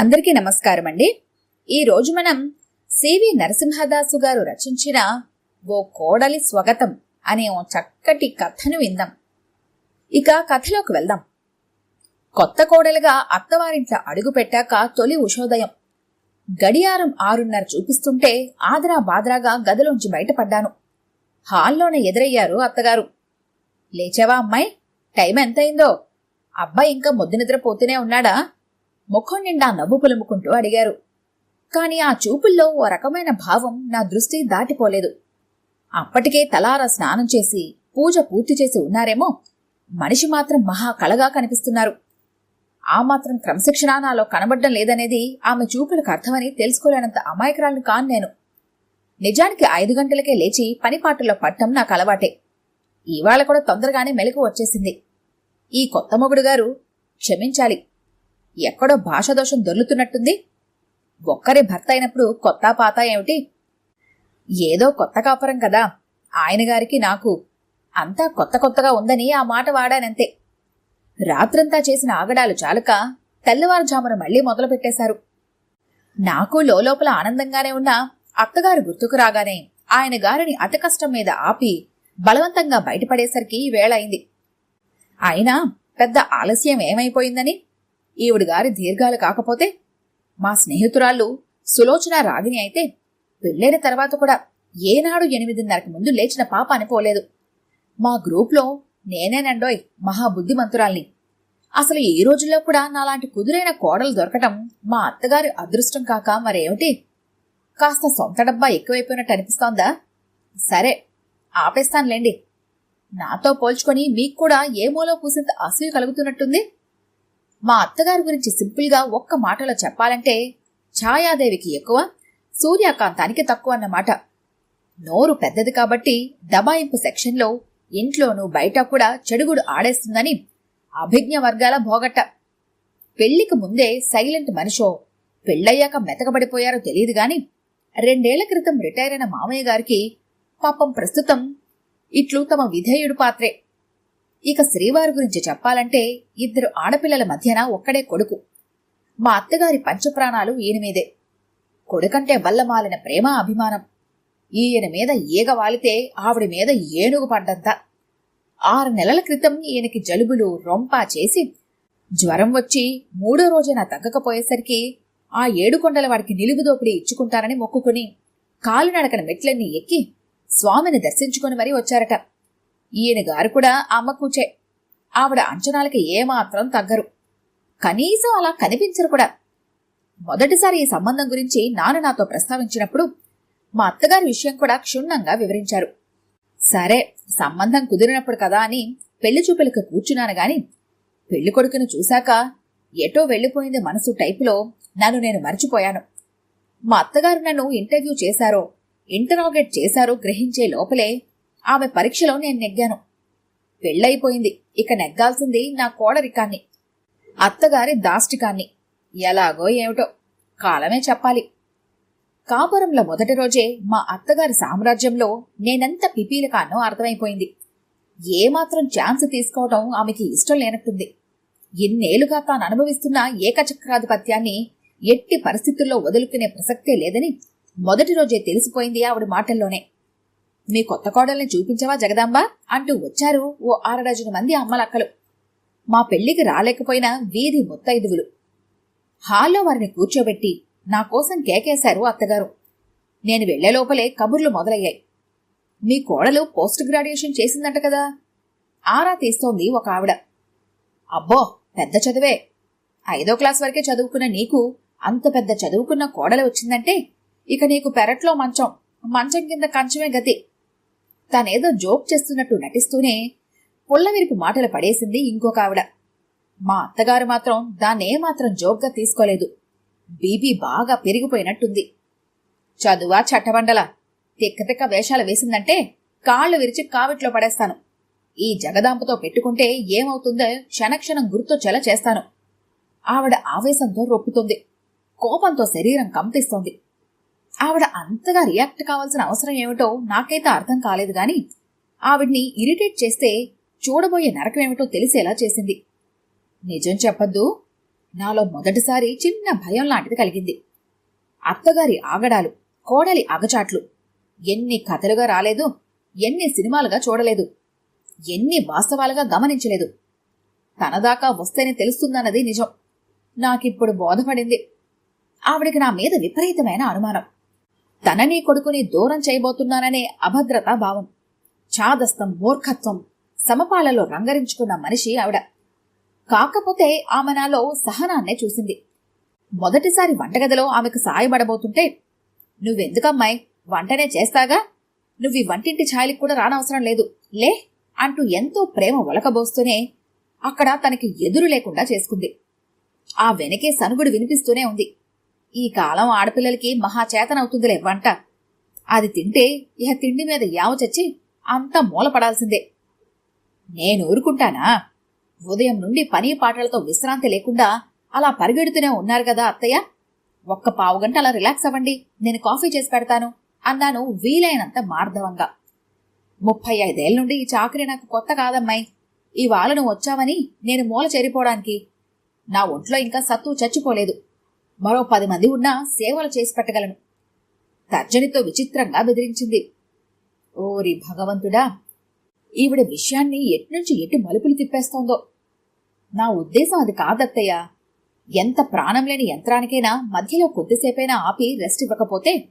అందరికీ నమస్కారం అండి ఈరోజు మనం సివి నరసింహదాసు గారు రచించిన ఓ కోడలి స్వగతం అనే ఓ చక్కటి కథను విందాం. ఇక కథలోకి వెళ్దాం. కొత్త కోడలుగా అత్తవారింట్ల అడుగు పెట్టాక తొలి ఉషోదయం. గడియారం ఆరున్నర చూపిస్తుంటే ఆదరా బాదరాగా గదిలోంచి బయటపడ్డాను. హాల్లోనే ఎదురయ్యారు అత్తగారు. లేచావా అమ్మాయి? టైం ఎంతయిందో అబ్బాయి ఇంకా మొద్దు నిద్రపోతూనే ఉన్నాడా? ముఖం నిండా నవ్వు పులుముకుంటూ అడిగారు. కాని ఆ చూపుల్లో ఓ రకమైన భావం నా దృష్టి దాటిపోలేదు. అప్పటికే తలారా స్నానం చేసి పూజ పూర్తి చేసి ఉన్నారేమో మనిషి మాత్రం మహా కళగా కనిపిస్తున్నారు. ఆ మాత్రం క్రమశిక్షణ నాలో కనబడ్డం లేదనేది ఆమె చూపులకు అర్థమని తెలుసుకోలేనంత అమాయకురాలను కాను నేను. నిజానికి ఐదు గంటలకే లేచి పనిపాటుల్లో పట్టం నాకు అలవాటే. ఇవాళ కూడా తొందరగానే మెలకు వచ్చేసింది. ఈ కొత్త మొగుడు గారు క్షమించాలి. ఎక్కడో భాషదోషం దొర్లుతున్నట్టుంది. ఒక్కరే భర్త అయినప్పుడు కొత్త పాత ఏమిటి? ఏదో కొత్త కాపురం కదా. ఆయన గారికి నాకు అంతా కొత్త కొత్తగా ఉందని ఆ మాట వాడానంతే. రాత్రంతా చేసిన ఆగడాలు చాలక తెల్లవారుజామున మళ్ళీ మొదలుపెట్టేశారు. నాకు లోపల ఆనందంగానే ఉన్న అత్తగారు గుర్తుకు రాగానే ఆయన గారిని అతి కష్టం మీద ఆపి బలవంతంగా బయటపడేసరికి వేళ అయింది. అయినా పెద్ద ఆలస్యం ఏమైపోయిందని ఈవిడ గారి దీర్ఘాలు కాకపోతే మా స్నేహితురాళ్ళు సులోచన రాగిని అయితే పెళ్ళైన తర్వాత కూడా ఏనాడు ఎనిమిదిన్నరకు ముందు లేచిన పాప అనిపోలేదు. మా గ్రూప్లో నేనేనండోయ్ మహాబుద్ధిమంతురాల్ని అసలు ఈ రోజుల్లో కూడా నాలాంటి కుదురైన కోడలు దొరకటం మా అత్తగారి అదృష్టం కాక మరేమిటి? కాస్త సొంత డబ్బా ఎక్కువైపోయినట్టు అనిపిస్తోందా? సరే ఆపేస్తానులేండి. నాతో పోల్చుకొని మీకు కూడా ఏ మూలో కూసింత అసూయ కలుగుతున్నట్టుంది? మా అత్తగారి గురించి సింపుల్గా ఒక్క మాటలో చెప్పాలంటే ఛాయాదేవికి ఎక్కువ సూర్యకాంతానికి తక్కువ అన్నమాట. నోరు పెద్దది కాబట్టి దబాయింపు సెక్షన్లో ఇంట్లోనూ బయట కూడా చెడుగుడు ఆడేస్తుందని అభిజ్ఞ వర్గాల భోగట్ట పెళ్ళికి ముందే సైలెంట్ మనిషో పెళ్ళయ్యాక మెతకబడిపోయారో తెలియదు గాని రెండేళ్ళ క్రితం రిటైర్ అయిన మామయ్య గారికి పాపం ప్రస్తుతం ఇట్లు తమ విధేయుడు పాత్రే. ఇక శ్రీవారి గురించి చెప్పాలంటే ఇద్దరు ఆడపిల్లల మధ్యన ఒక్కడే కొడుకు. మా అత్తగారి పంచప్రాణాలు ఈయన మీదే. కొడుకంటే వల్లమాలిన ప్రేమ అభిమానం. ఈయన మీద ఈగ వాలితే ఆవిడ మీద ఏనుగు పడ్డంత. ఆరు నెలల క్రితం ఈయనకి జలుబులు రొంపా చేసి జ్వరం వచ్చి మూడో రోజున తగ్గకపోయేసరికి ఆ ఏడుకొండల వాడికి నిలువుదోపిడి ఇచ్చుకుంటారని మొక్కుకుని కాలినడకన మెట్లన్నీ ఎక్కి స్వామిని దర్శించుకుని మరీ వచ్చారట. ఈయన గారు కూడా అమ్మ కూచే ఆవిడ అంచనాలకి ఏమాత్రం తగ్గరు. కనీసం అలా కనిపించరు కూడా. మొదటిసారి ఈ సంబంధం గురించి నాన్న నాతో ప్రస్తావించినప్పుడు మా అత్తగారి విషయం కూడా క్షుణ్ణంగా వివరించారు. సరే సంబంధం కుదిరినప్పుడు కదా అని పెళ్ళి చూపులకు కూర్చున్నాను గాని పెళ్ళి కొడుకును చూశాక ఎటో వెళ్ళిపోయింది మనసు టైపులో నన్ను నేను మర్చిపోయాను. మా అత్తగారు నన్ను ఇంటర్వ్యూ చేశారో ఇంటరాగేట్ చేశారో గ్రహించే లోపలే ఆమె పరీక్షలో నేను నెగ్గాను. పెళ్ళైపోయింది ఇక నెగ్గాల్సింది నా కోడరికాన్ని. అత్తగారి దాష్టికాన్ని. ఎలాగో ఏమిటో కాలమే చెప్పాలి. కాపురంలో మొదటి రోజే మా అత్తగారి సామ్రాజ్యంలో నేనెంత పిపీలకానో అర్థమైపోయింది. ఏమాత్రం ఛాన్స్ తీసుకోవటం ఆమెకి ఇష్టం లేనట్టుంది. ఇన్నేళ్ళుగా తాను అనుభవిస్తున్న ఏకచక్రాధిపత్యాన్ని ఎట్టి పరిస్థితుల్లో వదులుకునే ప్రసక్తే లేదని మొదటి రోజే తెలిసిపోయింది ఆవిడ మాటల్లోనే. మీ కొత్త కోడల్ని చూపించవా జగదాంబ? అంటూ వచ్చారు ఓ ఆరడజను మంది అమ్మలక్కలు. మా పెళ్ళికి రాలేకపోయినా వీధి ముత్తైదువులు. హాల్లో వారిని కూర్చోబెట్టి నా కోసం కేకేశారు అత్తగారు. నేను వెళ్ళే లోపలే కబుర్లు మొదలయ్యాయి. మీ కోడలు పోస్ట్ గ్రాడ్యుయేషన్ చేసిందంట కదా? ఆరా తీస్తోంది ఒక ఆవిడ. అబ్బో పెద్ద చదువే. ఐదో క్లాస్ వరకే చదువుకున్న నీకు అంత పెద్ద చదువుకున్న కోడలు వచ్చిందంటే ఇక నీకు పెరట్లో మంచం. మంచం కింద కంచమే గతి. తానేదో జోక్ చేస్తున్నట్టు నటిస్తూనే పుల్లవిరుపు మాటలు పడేసింది ఇంకొక ఆవిడ. మా అత్తగారు మాత్రం దాన్నేమాత్రం జోక్గా తీసుకోలేదు. బీబీ బాగా పెరిగిపోయినట్టుంది. చదువా చట్టబండల తిక్క తిక్క వేషాలు వేసిందంటే కాళ్ళు విరిచి కావిట్లో పడేస్తాను. ఈ జగదాంపతో పెట్టుకుంటే ఏమవుతుందో క్షణక్షణం గుర్తు చెల చేస్తాను. ఆవిడ ఆవేశంతో రొప్పుతుంది. కోపంతో శరీరం కంపిస్తోంది. ఆవిడ అంతగా రియాక్ట్ కావాల్సిన అవసరం ఏమిటో నాకైతే అర్థం కాలేదు గాని ఆవిడ్ని ఇరిటేట్ చేస్తే చూడబోయే నరకమేమిటో తెలిసేలా చేసింది. నిజం చెప్పద్దు. నాలో మొదటిసారి చిన్న భయం లాంటిది కలిగింది. అత్తగారి ఆగడాలు కోడలి అగచాట్లు ఎన్ని కథలుగా రాలేదు ఎన్ని సినిమాలుగా చూడలేదు ఎన్ని వాస్తవాలుగా గమనించలేదు. తనదాకా వస్తేనే తెలుస్తుందన్నది నిజం. నాకిప్పుడు బోధపడింది. ఆవిడికి నా మీద విపరీతమైన అనుమానం. తనని కొడుకుని దూరం చేయబోతున్నాననే అభద్రతా భావం. చాదస్తం మూర్ఖత్వం సమపాలలో రంగరించుకున్న మనిషి ఆవిడ. కాకపోతే ఆమె నాలో సహనాన్నే చూసింది. మొదటిసారి వంటగదిలో ఆమెకు సాయపడబోతుంటే నువ్వెందుకమ్మాయి వంటనే చేస్తాగా? నువ్వు వంటింటి ఛాయలకు కూడా రానవసరం లేదు. లే అంటూ ఎంతో ప్రేమ ఒలకబోస్తూనే అక్కడ తనకి ఎదురు లేకుండా చేసుకుంది. ఆ వెనకే సనుగుడు వినిపిస్తూనే ఉంది. ఈ కాలం ఆడపిల్లలకి మహాచేతనవుతుందిలే వంట. అది తింటే ఇహ తిండి మీద యావ చచ్చి అంతా మూలపడాల్సిందే నేను ఊరుకుంటానా? ఉదయం నుండి పని పాటలతో విశ్రాంతి లేకుండా అలా పరిగెడుతూనే ఉన్నారు కదా అత్తయ్య? ఒక్క పావు గంట అలా రిలాక్స్ అవ్వండి నేను కాఫీ చేసి పెడతాను అన్నాను వీలైనంత మార్ధవంగా. ముప్పై ఐదేళ్ళ నుండి ఈ చాకరీ నాకు కొత్త కాదమ్మాయి. ఇవాళ నువ్వు వచ్చావని నేను మూల చేరిపోవడానికి. నా ఒంట్లో ఇంకా సత్తు చచ్చిపోలేదు. మరో పది మంది ఉన్నా సేవలు చేసి పెట్టగలను. తర్జనితో విచిత్రంగా బెదిరించింది. ఓరి భగవంతుడా ఈవిడ విషయాన్ని ఎట్నుంచి ఎటు మలుపులు తిప్పేస్తోందో. నా ఉద్దేశం అది కాదత్తయ్య. ఎంత ప్రాణం లేని యంత్రానికైనా మధ్యలో కొద్దిసేపైనా ఆపి రెస్ట్ ఇవ్వకపోతే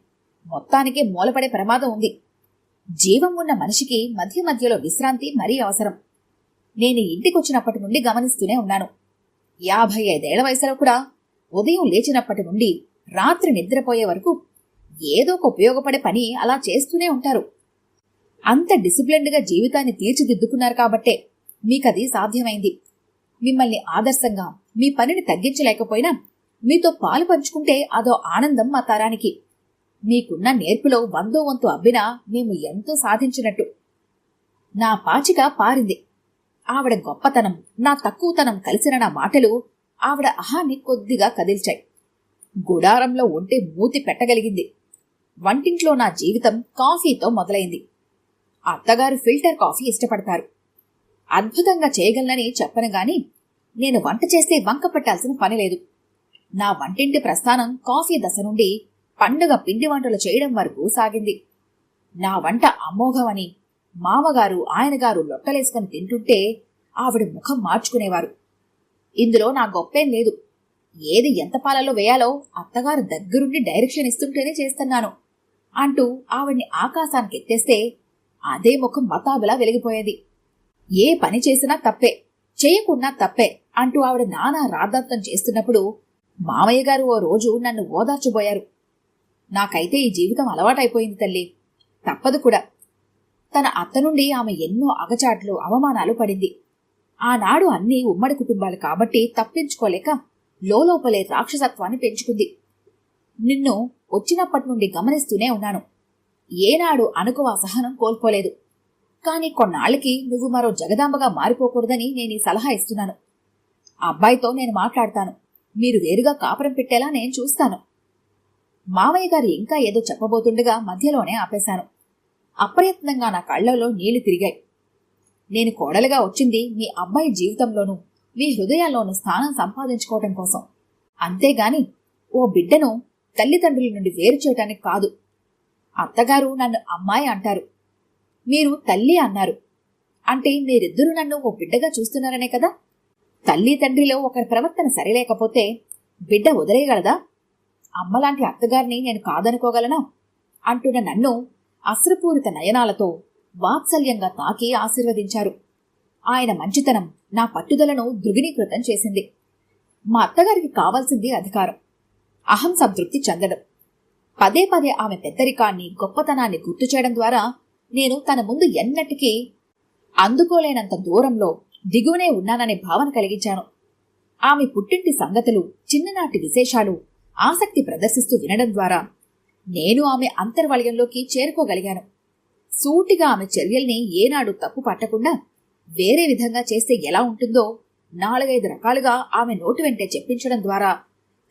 మొత్తానికే మూలపడే ప్రమాదం ఉంది. జీవం ఉన్న మనిషికి మధ్య మధ్యలో విశ్రాంతి మరీ అవసరం. నేను ఇంటికొచ్చినప్పటి నుండి గమనిస్తూనే ఉన్నాను. యాభై ఐదేళ్ళ వయసులో కూడా ఉదయం లేచినప్పటి నుండి రాత్రి నిద్రపోయే వరకు ఏదో ఒక ఉపయోగపడే పని అలా చేస్తూనే ఉంటారు. అంత డిసిప్లిన్డ్గా జీవితాన్ని తీర్చిదిద్దుకున్నారు కాబట్టే మీకది సాధ్యమైంది. మిమ్మల్ని ఆదర్శంగా మీ పనిని తగ్గించలేకపోయినా మీతో పాలు పంచుకుంటే అదో ఆనందం మా తరానికి. మీకున్న నేర్పులో వందో వంతు అబ్బినా మేము ఎంతో సాధించినట్టు. నా పాచిక పారింది. ఆవిడ గొప్పతనం నా తక్కువతనం కలిసిన నా మాటలు ఆవిడ అహాన్ని కొద్దిగా కదిల్చాయి. గుడారంలో ఉంటే మూతి పెట్టగలిగింది. వంటింట్లో నా జీవితం కాఫీతో మొదలైంది. అత్తగారు ఫిల్టర్ కాఫీ ఇష్టపడతారు. అద్భుతంగా చేయగలనని చెప్పను గాని నేను వంట చేస్తే వంక పెట్టాల్సిన పని లేదు. నా వంటింటి ప్రస్థానం కాఫీ దశ నుండి పండుగ పిండి వంటలు చేయడం వరకు సాగింది. నా వంట అమోఘమని మామగారు ఆయనగారు లొట్టలేసుకుని తింటుంటే ఆవిడ ముఖం మార్చుకునేవారు. ఇందులో నా గొప్పేం లేదు. ఏది ఎంత పాలలో వేయాలో అత్తగారు దగ్గరుండి డైరెక్షన్ ఇస్తుంటేనే చేస్తున్నాను అంటూ ఆవిడ్ని ఆకాశానికి ఎత్తేస్తే అదే ముఖం మతాబులా వెలిగిపోయేది. ఏ పని చేసినా తప్పే చేయకున్నా తప్పే అంటూ ఆవిడ నానా రాద్ధాంతం చేస్తున్నప్పుడు మామయ్య గారు ఓ రోజు నన్ను ఓదార్చబోయారు. నాకైతే ఈ జీవితం అలవాటైపోయింది తల్లి. తప్పదు కూడా. తన అత్త నుండి ఆమె ఎన్నో అగచాట్లు అవమానాలు పడింది. ఆనాడు అన్ని ఉమ్మడి కుటుంబాలు కాబట్టి తప్పించుకోలేక లోపలే రాక్షసత్వాన్ని పెంచుకుంది. నిన్ను వచ్చినప్పటి నుండి గమనిస్తూనే ఉన్నాను. ఏనాడు అనుకువ సహనం కోల్పోలేదు. కానీ కొన్నాళ్ళకి నువ్వు మరో జగదాంబగా మారిపోకూడదని నేను ఈ సలహా ఇస్తున్నాను. అబ్బాయితో నేను మాట్లాడతాను. మీరు వేరుగా కాపురం పెట్టేలా నేను చూస్తాను. మావయ్య గారు ఇంకా ఏదో చెప్పబోతుండగా మధ్యలోనే ఆపేశాను. అప్రయత్నంగా నా కళ్ళలో నీళ్ళు తిరిగాయి. నేను కోడలుగా వచ్చింది మీ అబ్బాయి జీవితంలోనూ మీ హృదయాల్లోనూ స్థానం సంపాదించుకోవటం కోసం. అంతేగాని ఓ బిడ్డను తల్లిదండ్రుల నుండి వేరు చేయటానికి కాదు. అత్తగారు నన్ను అమ్మాయి అంటారు. మీరు తల్లి అన్నారు. అంటే మీరిద్దరూ నన్ను ఓ బిడ్డగా చూస్తున్నారనే కదా? తల్లి తండ్రిలో ఒకరి ప్రవర్తన సరిలేకపోతే బిడ్డ వదిలేయగలదా? అమ్మలాంటి అత్తగారిని నేను కాదనుకోగలనా? అంటున్న నన్ను అశ్రపూరిత నయనాలతో వాత్సల్యంగా తాకి ఆశీర్వదించారు. ఆయన మంచితనం నా పట్టుదలను ధృగినీకృతం చేసింది. మా అత్తగారికి కావాల్సింది అధికారం. అహం సంతృప్తి చెందడం పదే పదే ఆమె పెద్దరికాన్ని గొప్పతనాన్ని గుర్తు చేయడం ద్వారా నేను తన ముందు ఎన్నటికీ అందుకోలేనంత దూరంలో దిగువనే ఉన్నాననే భావన కలిగించాను. ఆమె పుట్టింటి సంగతులు చిన్ననాటి విశేషాలు ఆసక్తి ప్రదర్శిస్తూ వినడం ద్వారా నేను ఆమె అంతర్వలయంలోకి చేరుకోగలిగాను. సూటిగా ఆమె చర్యల్ని ఏనాడు తప్పు పట్టకుండా వేరే విధంగా చేస్తే ఎలా ఉంటుందో నాలుగైదు రకాలుగా ఆమె నోటి వెంటే చెప్పించడం ద్వారా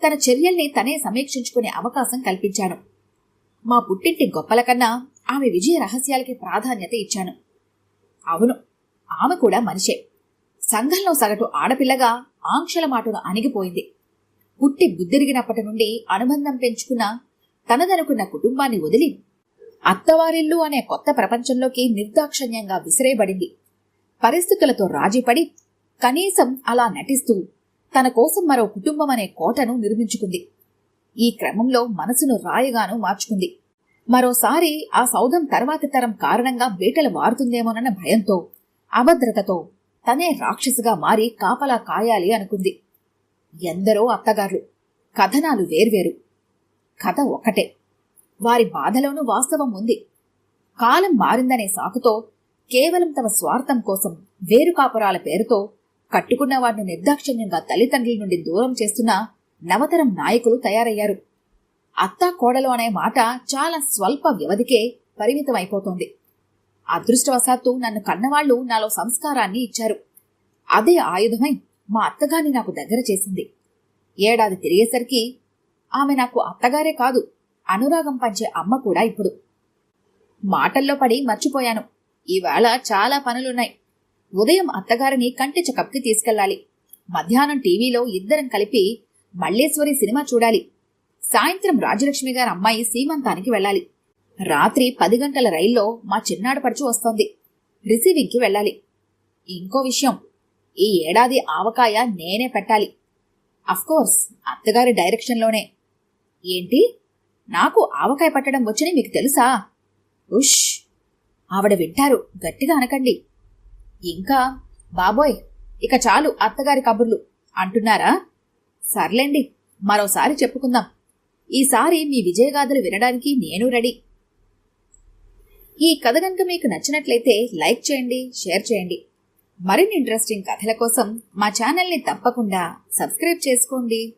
తన చర్యల్ని తనే సమీక్షించుకునే అవకాశం కల్పించాను. మా పుట్టింటి గొప్పల కన్నా ఆమె విజయ రహస్యాలకి ప్రాధాన్యత ఇచ్చాను. అవును ఆమె కూడా మనిషే. సంఘంలో సగటు ఆడపిల్లగా ఆంక్షల మాటను అణిగిపోయింది. పుట్టి బుద్ధిరిగినప్పటి నుండి అనుబంధం పెంచుకున్న తనదనుకున్న కుటుంబాన్ని వదిలి అత్తవారిల్లు అనే కొత్త ప్రపంచంలోకి నిర్దాక్షణ్యంగా విసిరేబడింది. పరిస్థితులతో రాజీపడి కనీసం అలా నటిస్తూ తన కోసం మరో కుటుంబం అనే కోటను నిర్మించుకుంది. ఈ క్రమంలో మనసును రాయగాను మార్చుకుంది. మరోసారి ఆ సౌధం తర్వాతి తరం కారణంగా బీటలు మారుతుందేమోనన్న భయంతో అభద్రతతో తనే రాక్షసిగా మారి కాపలా కాయాలి అనుకుంది. ఎందరో అత్తగార్లు కథనాలు వేర్వేరు. కథ ఒక్కటే. వారి బాధలోనూ వాస్తవం ఉంది. కాలం మారిందనే సాకుతో కేవలం తమ స్వార్థం కోసం వేరు కాపురాల పేరుతో కట్టుకున్న వారిని నిర్దాక్షిణ్యంగా తల్లిదండ్రుల నుండి దూరం చేస్తున్న నవతరం నాయకులు తయారయ్యారు. అత్తా కోడలు అనే మాట చాలా స్వల్ప వ్యవధికే పరిమితమైపోతోంది. అదృష్టవశాత్తు నన్ను కన్నవాళ్ళు నాలో సంస్కారాన్ని ఇచ్చారు. అదే ఆయుధమై మా అత్తగారిని నాకు దగ్గర చేసింది. ఏడాది తిరిగేసరికి ఆమె నాకు అత్తగారే కాదు అనురాగం పంచే అమ్మ కూడా ఇప్పుడు. మాటల్లో పడి మర్చిపోయాను. ఈవేళ చాలా పనులున్నాయి. ఉదయం అత్తగారిని కంటి చెకప్కి తీసుకెళ్ళాలి. మధ్యాహ్నం టీవీలో ఇద్దరం కలిపి మల్లేశ్వరి సినిమా చూడాలి. సాయంత్రం రాజలక్ష్మి గారి అమ్మాయి సీమంతానికి వెళ్ళాలి. రాత్రి పది గంటల రైల్లో మా చిన్నాడు పడుచు వస్తోంది. రిసీవింగ్కి వెళ్ళాలి. ఇంకో విషయం ఈ ఏడాది ఆవకాయ నేనే పెట్టాలి. అఫ్కోర్స్ అత్తగారి డైరెక్షన్లోనే. ఏంటి? నాకు ఆవకాయ పట్టడం వచ్చని మీకు తెలుసా? ఉష్! ఆవిడ వింటారు గట్టిగా అనకండి. ఇంకా బాబోయ్ ఇక చాలు అత్తగారి కబుర్లు. అంటున్నారా? సర్లేండి మరోసారి చెప్పుకుందాం. ఈసారి మీ విజయగాథలు వినడానికి నేను రెడీ. ఈ కథ కనుక మీకు నచ్చినట్లయితే లైక్ చేయండి షేర్ చేయండి. మరిన్ని ఇంట్రెస్టింగ్ కథల కోసం మా ఛానల్ని తప్పకుండా సబ్స్క్రైబ్ చేసుకోండి.